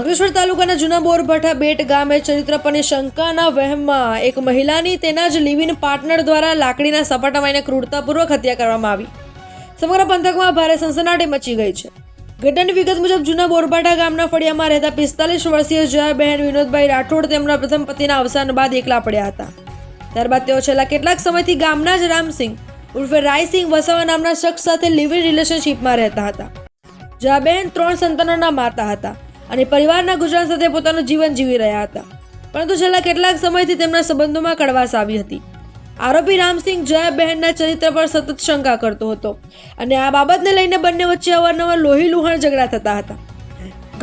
અંકલેશ્વર તાલુકાના જૂના બોરભાઠા બેટ ગામે ચરિત્ર પરની શંકાના વહેમમાં એક મહિલાની તેના જ લિવિન પાર્ટનર દ્વારા લાકડીના સપાટા મારીને ક્રૂરતાપૂર્વક હત્યા કરવામાં આવી. સમગ્ર પંથકમાં ભારે સનસનાટી મચી ગઈ છે. ઘટનાની વિગત મુજબ જૂના બોરભાઠા ગામના ફળિયામાં રહેતા પિસ્તાલીસ વર્ષીય જયાબહેન વિનોદભાઈ રાઠોડ તેમના પ્રથમ પતિના અવસાન બાદ એકલા પડ્યા હતા. ત્યારબાદ તેઓ છેલ્લા કેટલાક સમયથી ગામના જ રામસિંહ ઉર્ફે રાયસિંહ વસાવા નામના શખ્સ સાથે લિવિન રિલેશનશિપમાં રહેતા હતા. જયાબહેન ત્રણ સંતાનોના માતા હતા. અને પરિવારના ગુજરાન સાથે પોતાનું જીવન જીવી રહ્યા હતા. પરંતુ છેલ્લા કેટલાક સમયથી તેમના સંબંધોમાં કડવાશ આવી હતી. આરોપી રામસિંહ જયાબહેનના ચરિત્ર પર સતત શંકા કરતો હતો અને આ બાબતને લઈને બંને વચ્ચે અવારનવાર લોહી લુહાણ ઝઘડા થતા હતા.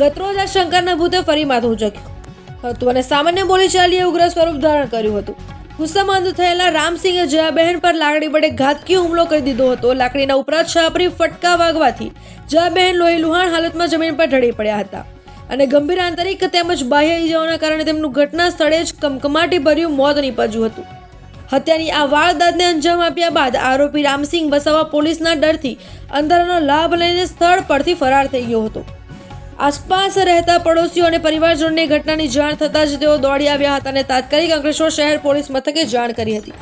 ગતરોજ આ શંકાના ભૂતે ફરી માથું ઝક્યું હતું અને સામાન્ય બોલીચાલીએ ઉગ્ર સ્વરૂપ ધારણ કર્યું હતું. ગુસ્સામાં અંધ થયેલા રામસિંહે જયાબહેન પર લાકડી વડે ઘાતકી હુમલો કરી દીધો હતો. લાકડીના ઉપરાંત છાપરી ફટકા વાગવાથી જયાબહેન લોહી લુહાણ હાલતમાં જમીન પર ઢળી પડ્યા હતા. અને ગંભીર આંતરિક તેમજ બાહ્ય ઇજાઓના કારણે તેમનું ઘટના સ્થળે જ કમકમાટી ભર્યું મોત નીપજ્યું હતું. હત્યાની આ વારદાતને અંજામ આપ્યા બાદ આરોપી રામસિંહ વસાવા પોલીસના ડરથી અંધારાનો લાભ લઈને સ્થળ પરથી ફરાર થઈ ગયો હતો. આસપાસ રહેતા પડોશીઓ અને પરિવારજનોને ઘટનાની જાણ થતાં જ તેઓ દોડી આવ્યા હતા અને તાત્કાલિક અંકલેશ્વર શહેર પોલીસ મથકે જાણ કરી હતી.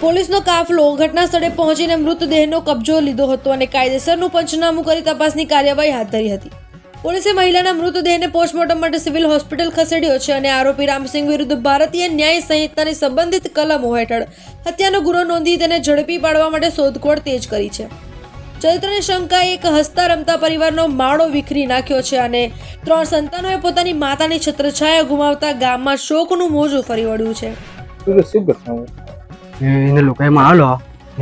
પોલીસનો કાફલો ઘટના સ્થળે પહોંચીને મૃતદેહનો કબજો લીધો હતો અને કાયદેસરનું પંચનામું કરી તપાસની કાર્યવાહી હાથ ધરી હતી. પોલીસે મહિલાના મૃતદેહને પોસ્ટમોર્ટમ માટે સિવિલ હોસ્પિટલ ખસેડ્યો છે અને આરોપી રામસિંહ વિરુદ્ધ ભારતીય ન્યાય સંહિતાની સંબંધિત કલમો હેઠળ હત્યાનો ગુનો નોંધી તેને ઝડપી પાડવા માટે શોધખોળ તેજ કરી છે. ચરિત્રની શંકાએ એક હસતા રમતા પરિવારનો માળો વિખરી નાખ્યો છે અને ત્રણ સંતાનોએ પોતાની માતાની છત્રછાયા ગુમાવતા ગામમાં શોકનું મોજું ફરી વળ્યું છે. એને લોકોએ મારેલો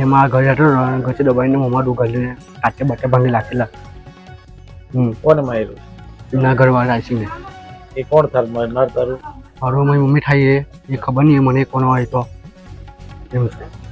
એમાં ઘરે હતો ઘરે દબાઈને મોંમાં ડુગાડીને કાચે બાટે ભાંગી નાખેલા. કોને માર્યું? એના ઘરવાળા ને એ કોણ થાર મારનાર તારું. મારો મમ્મી થાય એ ખબર નહીં મને કોણ હોય તો. એમ છે.